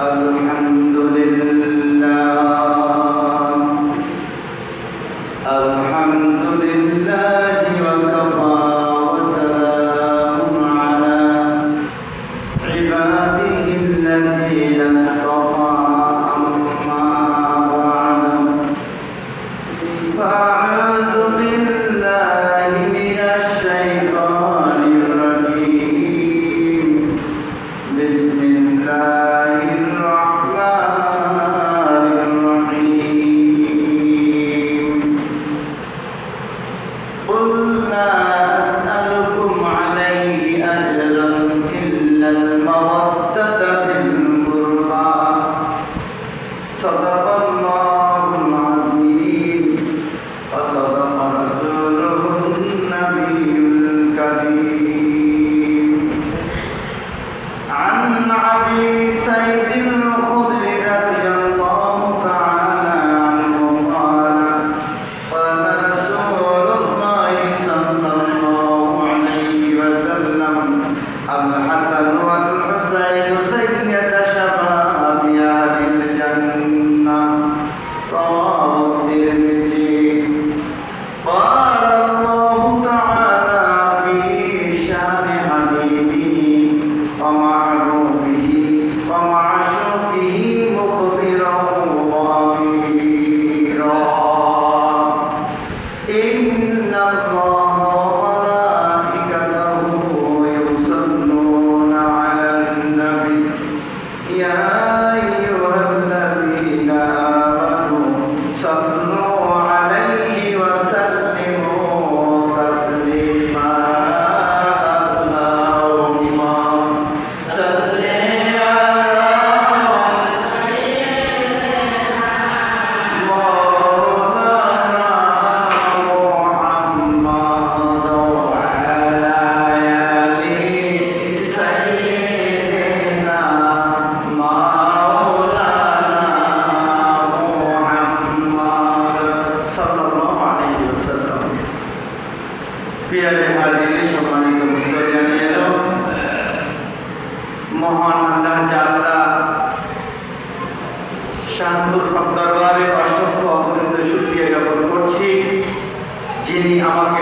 الحمد لله হাসান মহান আল্লাহ জাল্লা শাহপুর দরবারে অসংখ্য অপরিত সুক্রিয়া জ্ঞাপন করছি। যিনি আমাকে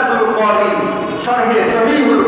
দারুল করিম শরহে সহিহুল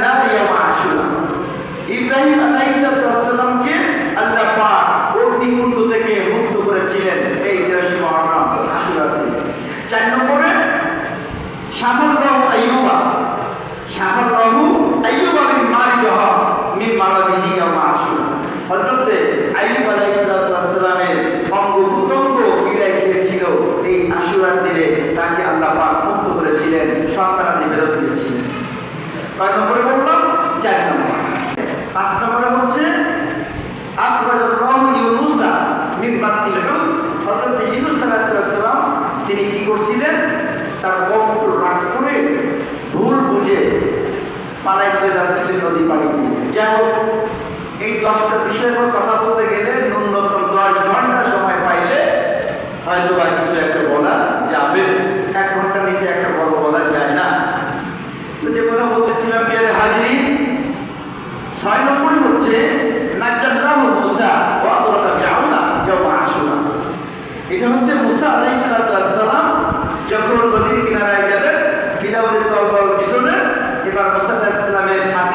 মিনান নারি ইয়াউমা আশুরা ইব্রাহিম আলাইহিসসালামকে আল্লাহ দশটা বিষয়ের কথা বলতে গেলে ন্যূনতম দশ ঘণ্টা সময় পাইলে হয়তো বা কিছু একটা বলা যাবে। এক ঘণ্টার নিচে একটা বড় বলা যায় না। তো যে কথা বলতেছিলাম বিয়ারে হাজিরি ছয় নম্বরে হচ্ছে নাজ্জাল্লাহু মুসা ওয়া আদরাকা ফিরআউনা ইয়াওমা আশুরা। এটা হচ্ছে মুসা আলাইহিস সালাম যখন নদীর কিনারায় গেলেন, ফিরাউনের দলবল পিছনে, এবার মুসা আলাইহিস সাথীদের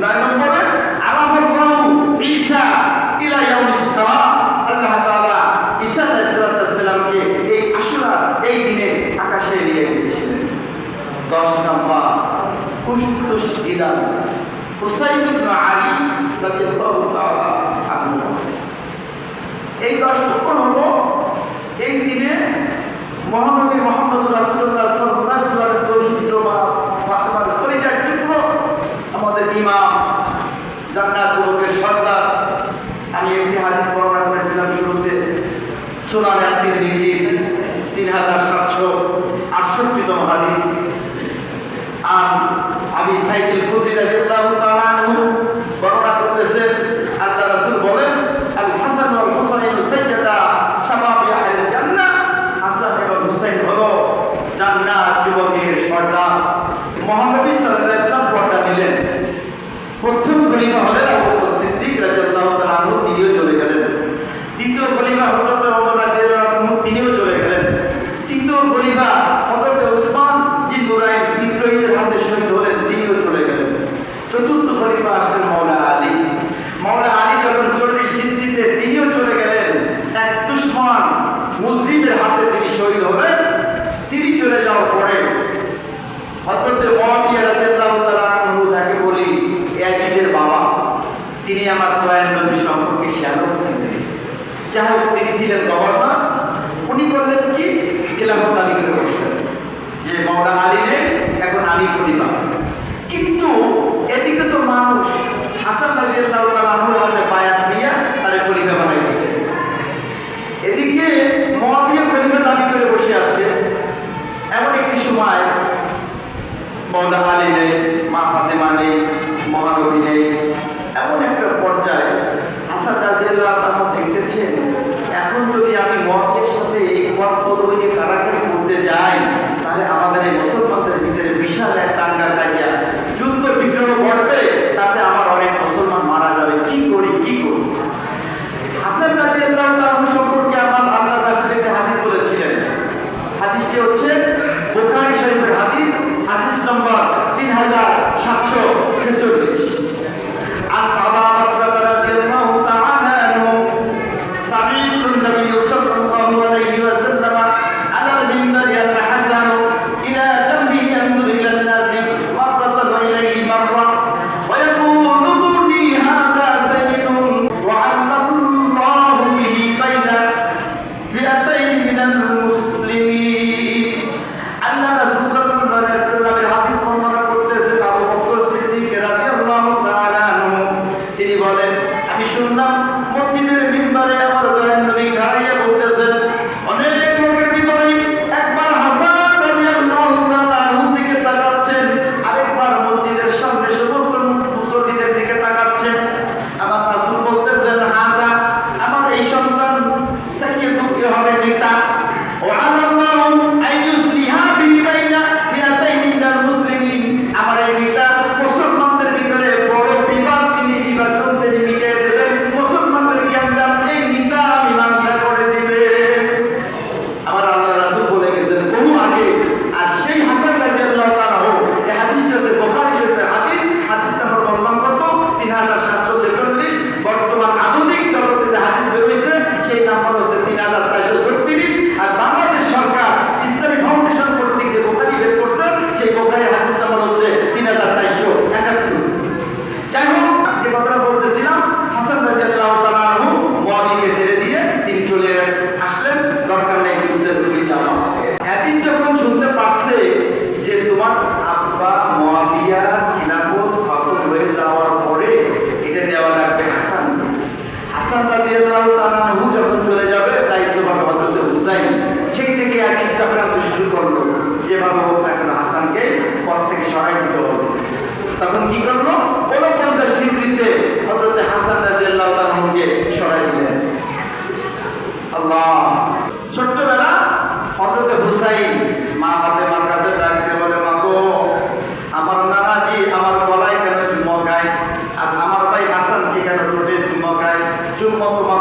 নয় নম্বরে আলাফাল্লাহু ঈসা ইলা ইয়াউমিস সালাম আল্লাহ এই আশুরা এই দিনে আকাশে নিয়ে গিয়েছিলেন দশ নম্বর কুশতুস ইলা হুসাইন ইবনে আলী রাদিয়াল্লাহু এই দশ নম্বর হলো এই দিনে মহানবী সুনান একদিন নিজে তিন হাজার সাতশো আটষট্টিতম হাদিস। আর আমি সাইকেল খুবই রাদিয়াল্লাহু তাআলা আনহু বর্ণনা করতেছেন আল্লাহ রাসূল বলেন আল হাসান ওয়াল হুসাইন সাইয়্যিদা শাবাবি আহলিল জান্নাহ হাসান এবং হুসাইন হলো জান্নাত যুবকের সর্দার মহানবী সাল্লাল্লাহু আলাইহি ওয়াসাল্লাম পর্দা দিলেন প্রথম খলিফা হলেন আবু বকর সিদ্দিক রাদিয়াল্লাহু তাআলা আনহু তিনিও চলে গেলেন দ্বিতীয় খলিফা হযরত ওমর রাদিয়াল্লাহু আনহু তিনিও চলে গেলেন তৃতীয় খলিফা হযরত উসমান জিন নুরাইন বিদ্রোহীদের হাতে শহীদ হলেন তিনিও চলে গেলেন চতুর্থ খলিফা আসলেন মাওলা আলী। মাওলা আলী যখন চল্লিশ হিজরিতে তিনিও চলে গেলেন, এক দুশ্মন মুসলিমের হাতে তিনি শহীদ হলেন। তিনি চলে যাওয়ার পরে রাদিয়াল্লাহু তাআলা আনহু যাকে বলি ইয়াজিদের বাবা, তিনি আমার দয়াল নবী সম্পর্কে শেয়ার ছিলেন। যাই হোক, তিনি ছিলেন গভর্নর। উনি করলেন কি? খেলাফত করে বসলেন যে, মাওলা আলী এখন আমি কিন্তু এদিকে তো মানুষ হাসান রাদিয়াল্লাহু হাদিস নম্বর তিন হাজার সাতশো ছেচল্লিশ। আর বাবা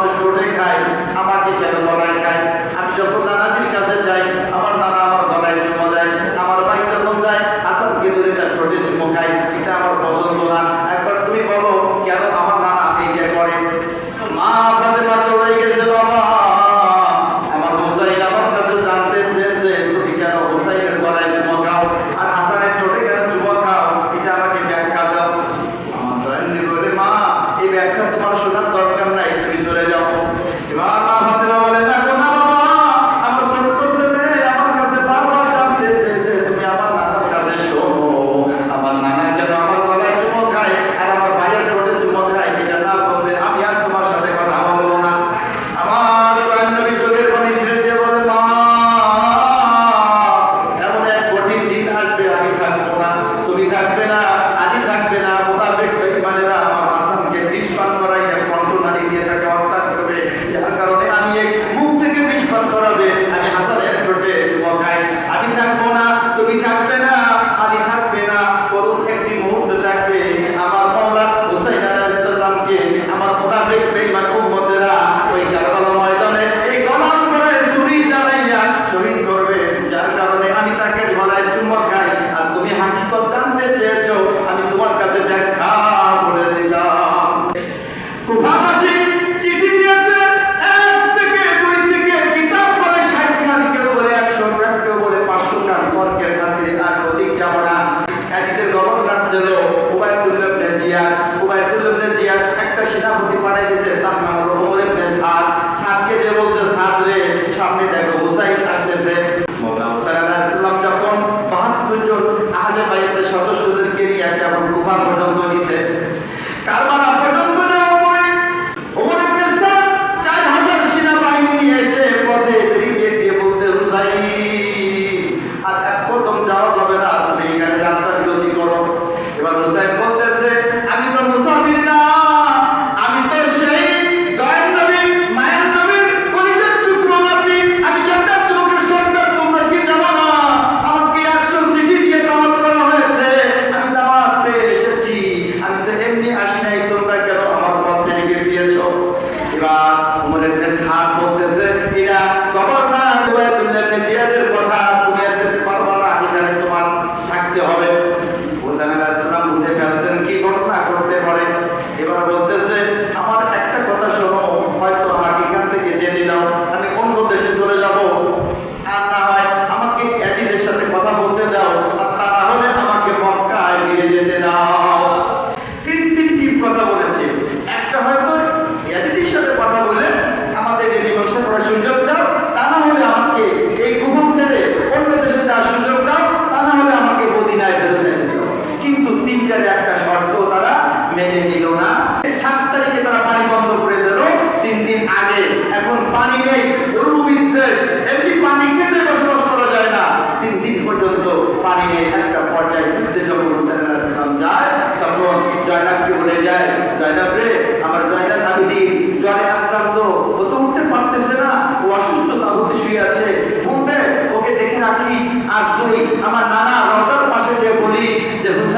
মানুষ রোডে খায়, আমাকে কেন গলায় খায়? আমি যখন নানাজির কাছে যাই, আমার নানা আমার গলায় চুমা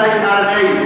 যে